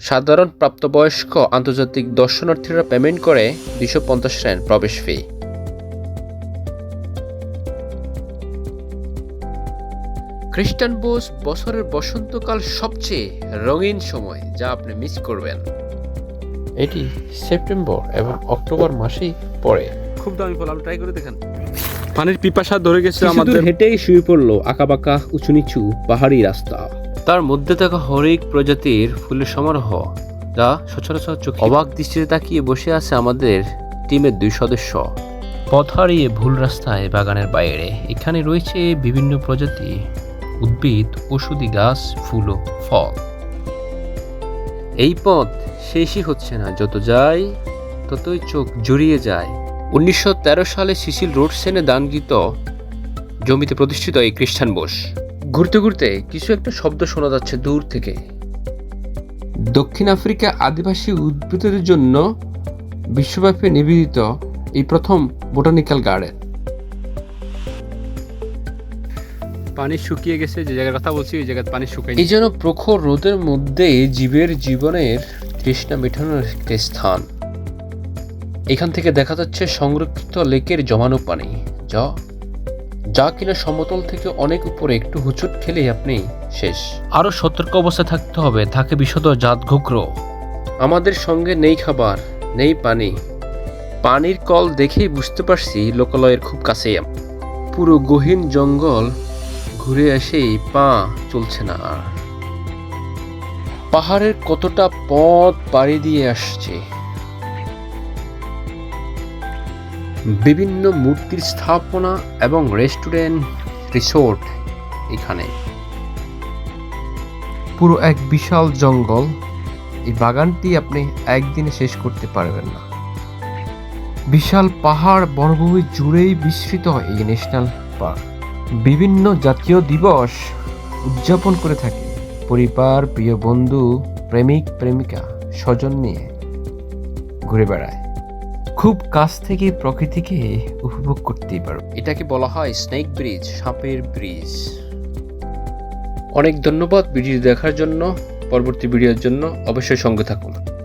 সাধারণ প্রাপ্তবয়স্ক আন্তর্জাতিক দর্শনার্থীরা পেমেন্ট করে দুশো পঞ্চাশ রান প্রবেশ ফি। খ্রিস্টান বোস বছরের বসন্তকাল সবচেয়ে রঙিন সময় যা আপনি মিস করবেন। এটি সেপ্টেম্বর এবং অক্টোবর মাসেই পড়ে। খুব দামি ফল আপনি ট্রাই করে দেখেন। পানির পিপাসা ধরে গেছে আমাদের আমাদের। হেঁটেই শুয়ে পড়ল আঁকাবাঁকা উঁচু নিচু পাহাড়ি রাস্তা। তার মধ্যে থাকা হরেক প্রজাতির ফুলের সমারোহ, যা সচরাচর চোখে অবাক দৃষ্টিতে তাকিয়ে বসে আছে আমাদের টিমের দুই সদস্য। পথ হারিয়ে ভুল রাস্তায় বাগানের বাইরে, এখানে রয়েছে বিভিন্ন প্রজাতি, উদ্ভিদ, ওষুধি গাছ, ফুল ও ফল। এই পথ শেষই হচ্ছে না, যত যাই, ততই চোখ জড়িয়ে যায়। উনিশশো তেরো সালে সিসিল রোড সেনে দানকৃত জমিতে প্রতিষ্ঠিত এই খ্রিস্টান বোস। ঘুরতে ঘুরতে কিছু একটা শব্দ শোনা যাচ্ছে দূর থেকে। দক্ষিণ আফ্রিকা আদিবাসী উদ্ভিদদের জন্য বিশ্বব্যাপী নিবেদিত এই প্রথম বোটানিক্যাল গার্ডেন। পানি শুকিয়ে গেছে যে জায়গার কথা বলছি ওই জায়গায় পানি শুকাই এই যেন প্রখর রোদের মধ্যে জীবের জীবনের তৃষ্ণা মেটানোর একটি স্থান। এখান থেকে দেখা যাচ্ছে সংরক্ষিত লেকের জমানো পানি যা যা কিনা সমতল থেকে অনেক উপরে একটু হুচুট খেলেই আপনি শেষ। আরও সতর্ক অবস্থায় থাকতে হবে থাকে বিশদ জাত ঘুগ্র আমাদের সঙ্গে নেই খাবার নেই পানি। পানির কল দেখেই বুঝতে পারছি লোকালয়ের খুব কাছেই। আম- পুরো গহীন জঙ্গল ঘুরে এসেই পা চলছে না আর। পাহাড়ের কতটা পথ পাড়ি দিয়ে আসছে। বিভিন্ন মূর্তির স্থাপনা এবং রেস্টুরেন্ট, রিসোর্ট এখানে। পুরো এক বিশাল জঙ্গল। এই বাগানটি আপনি একদিনে শেষ করতে পারবেন না। বিশাল পাহাড় বনভূমি জুড়েই বিস্তৃত এই ন্যাশনাল পার্ক বিভিন্ন জাতীয় দিবস উদযাপন করে থাকে। পরিবার, প্রিয় বন্ধু, প্রেমিক, প্রেমিকা, স্বজন নিয়ে ঘুরে বেড়ায়। খুব কাছ থেকে প্রকৃতিকে উপভোগ করতেই পারো। এটাকে বলা হয় স্নেক ব্রিজ সাপের ব্রিজ অনেক ধন্যবাদ ভিডিও দেখার জন্য। পরবর্তী ভিডিওর জন্য অবশ্যই সঙ্গে থাকুন।